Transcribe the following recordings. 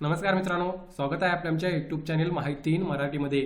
नमस्कार मित्रांनो स्वागत आहे आपल्या आमच्या युट्यूब चॅनेल माहिती इन मराठीमध्ये.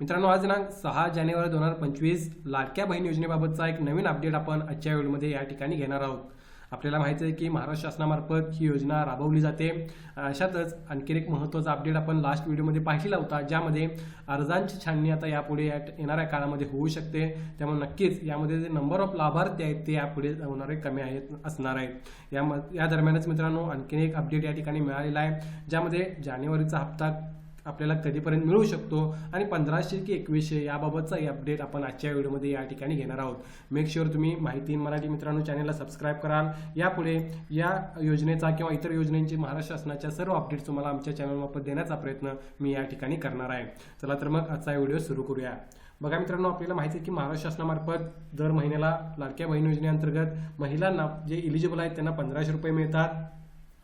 मित्रांनो आज दिनांक सहा जानेवारी दोन हजार पंचवीस लाडक्या बहीण योजनेबाबतचा एक नवीन अपडेट आपण आजच्या व्हिडिओमध्ये या ठिकाणी घेणार आहोत. आपल्याला माहिती आहे की महाराष्ट्र शासनामार्फत ही योजना राबवली जाते. अशातच आणखी एक महत्त्वाचा अपडेट आपण लास्ट व्हिडिओमध्ये पाहिलेला होता ज्यामध्ये अर्जांची छाननी आता यापुढे या- येणाऱ्या काळामध्ये होऊ शकते. त्यामुळे नक्कीच यामध्ये जे नंबर ऑफ लाभार्थी आहेत ते यापुढे होणारे कमी आहेत असणार आहेत. या या दरम्यानच मित्रांनो आणखीन एक अपडेट या ठिकाणी मिळालेला आहे ज्यामध्ये जानेवारीचा हप्ता आपल्याला कधीपर्यंत मिळू शकतो. आणि पंधराशे की एकवीसशे याबाबतचा अपडेट आपण आजच्या व्हिडिओमध्ये या ठिकाणी घेणार आहोत. मेक शुअर तुम्ही माहिती इन मराठी मित्रांनो चॅनलला सबस्क्राईब कराल. यापुढे या योजनेचा किंवा इतर योजनेची महाराष्ट्र शासनाच्या सर्व अपडेट्स तुम्हाला आमच्या चॅनलमार्फत देण्याचा प्रयत्न मी या ठिकाणी करणार आहे. चला तर मग आजचा व्हिडिओ सुरू करूया. बघा मित्रांनो आपल्याला माहिती आहे की महाराष्ट्र शासनामार्फत दर महिन्याला लाडक्या बहीण योजनेअंतर्गत महिलांना जे इलिजिबल आहेत त्यांना पंधराशे रुपये मिळतात.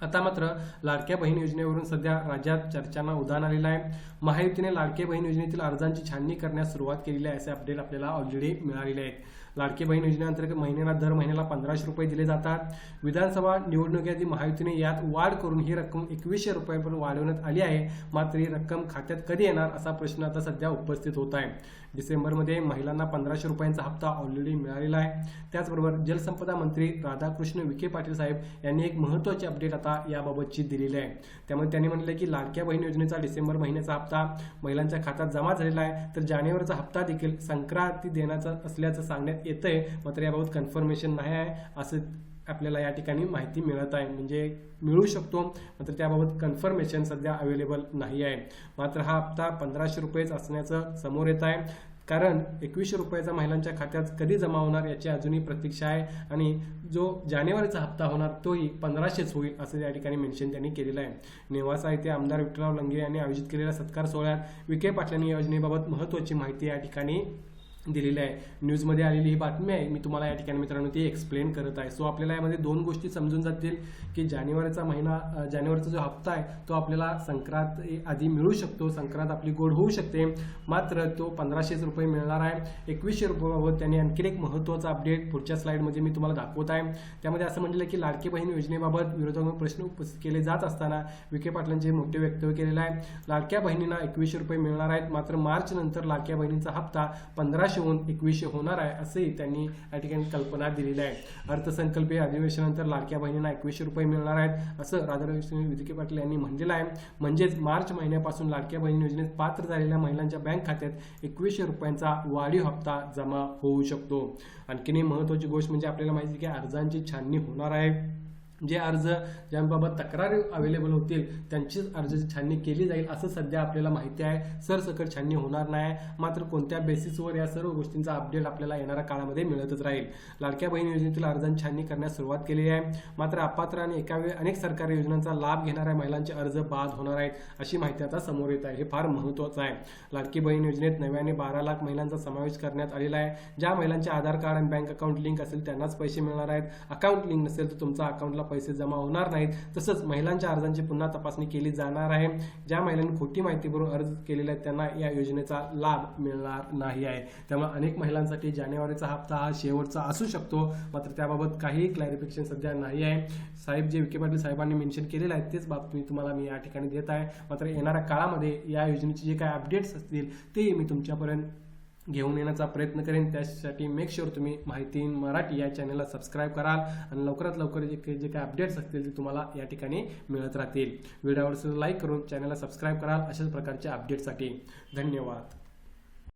आता मात्र लाडक्या बहीण योजनेवरून सध्या राज्यात चर्चांना उधाण आलेलं आहे. महायुतीने लाडक्या बहीण योजनेतील अर्जांची छाननी करण्यास सुरुवात केलेली आहे असे अपडेट आपल्याला ऑलरेडी मिळालेले आहेत. लाडकी बहीण योजनेअंतर्गत महिन्याला दर महिन्याला पंधराशे रुपये दिले जातात. विधानसभा निवडणुकीआधी महायुतीने यात वाढ करून ही रक्कम एकवीसशे रुपयांपर्यंत वाढवण्यात आली आहे. मात्र ही रक्कम खात्यात कधी येणार असा प्रश्न आता सध्या उपस्थित होत आहे. डिसेंबरमध्ये महिलांना पंधराशे रुपयांचा हप्ता ऑलरेडी मिळालेला आहे. त्याचबरोबर जलसंपदा मंत्री राधाकृष्ण विखे पाटील साहेब यांनी एक महत्त्वाची अपडेट आता याबाबतची दिलेली आहे. त्यामुळे त्यांनी म्हटलं की लाडक्या बहीण योजनेचा डिसेंबर महिन्याचा हप्ता महिलांच्या खात्यात जमा झालेला आहे. तर जानेवारीचा हप्ता देखील संक्रांती देण्याचा असल्याचं सांगण्यात येतंय मात्र याबाबत कन्फर्मेशन नाही आहे असं आपल्याला या ठिकाणी माहिती मिळत आहे. म्हणजे मिळू शकतो मात्र त्याबाबत कन्फर्मेशन सध्या अवेलेबल नाही आहे. मात्र हा हप्ता पंधराशे रुपयेच असण्याचं समोर येत आहे. कारण एकवीसशे रुपयाचा महिलांच्या खात्यात कधी जमा होणार याची अजूनही प्रतीक्षा आहे आणि जो जानेवारीचा हप्ता होणार तोही पंधराशेच होईल असं या ठिकाणी मेन्शन त्यांनी केलेलं आहे. नेवासा येथे आमदार विठ्ठलराव लंगे यांनी आयोजित केलेल्या सत्कार सोहळ्यात विखे पाटलांनी या योजनेबाबत महत्त्वाची माहिती या ठिकाणी दिलेली आहे. न्यूजमध्ये आलेली ही बातमी आहे. मी तुम्हाला या ठिकाणी मित्रांनो ती एक्सप्लेन करत आहे. सो आपल्याला यामध्ये दोन गोष्टी समजून जातील की जानेवारीचा महिना जानेवारीचा जो हप्ता आहे तो आपल्याला संक्रांत आधी मिळू शकतो. संक्रांत आपली गोड होऊ शकते. मात्र तो पंधराशेच रुपये मिळणार आहे. एकवीसशे रुपयाबाबत त्यांनी आणखी एक महत्त्वाचा अपडेट पुढच्या स्लाईडमध्ये मी तुम्हाला दाखवत आहे. त्यामध्ये असं म्हटलं की लाडकी बहीण योजनेबाबत विरोधाकडून प्रश्न उपस्थित केले जात असताना विखे पाटलांचे मोठे वक्तव्य केलेलं आहे. लाडक्या बहिणींना एकवीसशे रुपये मिळणार आहेत. मात्र मार्च नंतर लाडक्या बहिणींचा हप्ता पंधराशे होऊन एकवीसशे होणार आहे असंही त्यांनी या ठिकाणी कल्पना दिलेली आहे अर्थसंकल्पीय अधिवेशनानंतर लाडक्या बहिणींना एकवीसशे रुपये मिळणार आहेत असं राधाकृष्ण विखे पाटील यांनी म्हणलेलं आहे. म्हणजेच मार्च महिन्यापासून लाडक्या बहिणी योजनेत पात्र झालेल्या महिलांच्या बँक खात्यात एकवीसशे रुपयांचा वाढीव हप्ता जमा होऊ शकतो. आणखीन महत्त्वाची महत्वाची गोष्ट म्हणजे आपल्याला माहिती आहे की अर्जांची छाननी होणार आहे. जे अर्ज ज्यांबाबत तक्रारी अवेलेबल होतील त्यांचीच अर्जाची छाननी केली जाईल असं सध्या आपल्याला माहिती आहे. सरसकट छाननी होणार नाही. मात्र कोणत्या बेसिसवर या सर्व गोष्टींचा अपडेट आपल्याला येणाऱ्या काळामध्ये मिळतच राहील? लाडक्या बहीण योजनेतील अर्जांची छाननी करण्यास सुरुवात केली आहे. मात्र अपात्र आणि एकावेळी अनेक सरकारी योजनांचा लाभ घेणाऱ्या महिलांचे अर्ज बाद होणार आहेत अशी माहिती आता समोर येत आहे. हे फार महत्त्वाचं आहे. लाडकी बहीण योजनेत नव्याने बारा लाख महिलांचा समावेश करण्यात आलेला आहे. ज्या महिलांचे आधार कार्ड आणि बँक अकाउंट लिंक असेल त्यांनाच पैसे मिळणार आहेत. अकाउंट लिंक नसेल तर तुमचा अकाउंटला पैसे जमा होणार नाहीत. तसंच महिलांच्या अर्जांची पुन्हा तपासणी केली जाणार आहे. ज्या महिलांनी खोटी माहिती भरून अर्ज केलेला आहे त्यांना या योजनेचा लाभ मिळणार नाही आहे. त्यामुळे अनेक महिलांसाठी जानेवारीचा हप्ता हा शेवटचा असू शकतो. मात्र त्याबाबत काही क्लॅरिफिकेशन सध्या नाही आहे. साहेब जे विखे पाटील साहेबांनी मेन्शन केलेलं आहे तेच बातमी तुम्हाला मी या ठिकाणी देत आहे. मात्र येणाऱ्या काळामध्ये या योजनेचे जे काही अपडेट्स असतील ते मी तुमच्यापर्यंत घेऊन येण्याचा प्रयत्न करेन. त्यासाठी मेक शुअर तुम्ही माहिती इन मराठी या चॅनलला सबस्क्राईब कराल आणि लवकरात लवकर जे काही जे काही अपडेट्स असतील ते तुम्हाला या ठिकाणी मिळत राहतील. व्हिडिओवर लाईक करून चॅनलला सबस्क्राईब कराल. अशाच प्रकारच्या अपडेटसाठी धन्यवाद.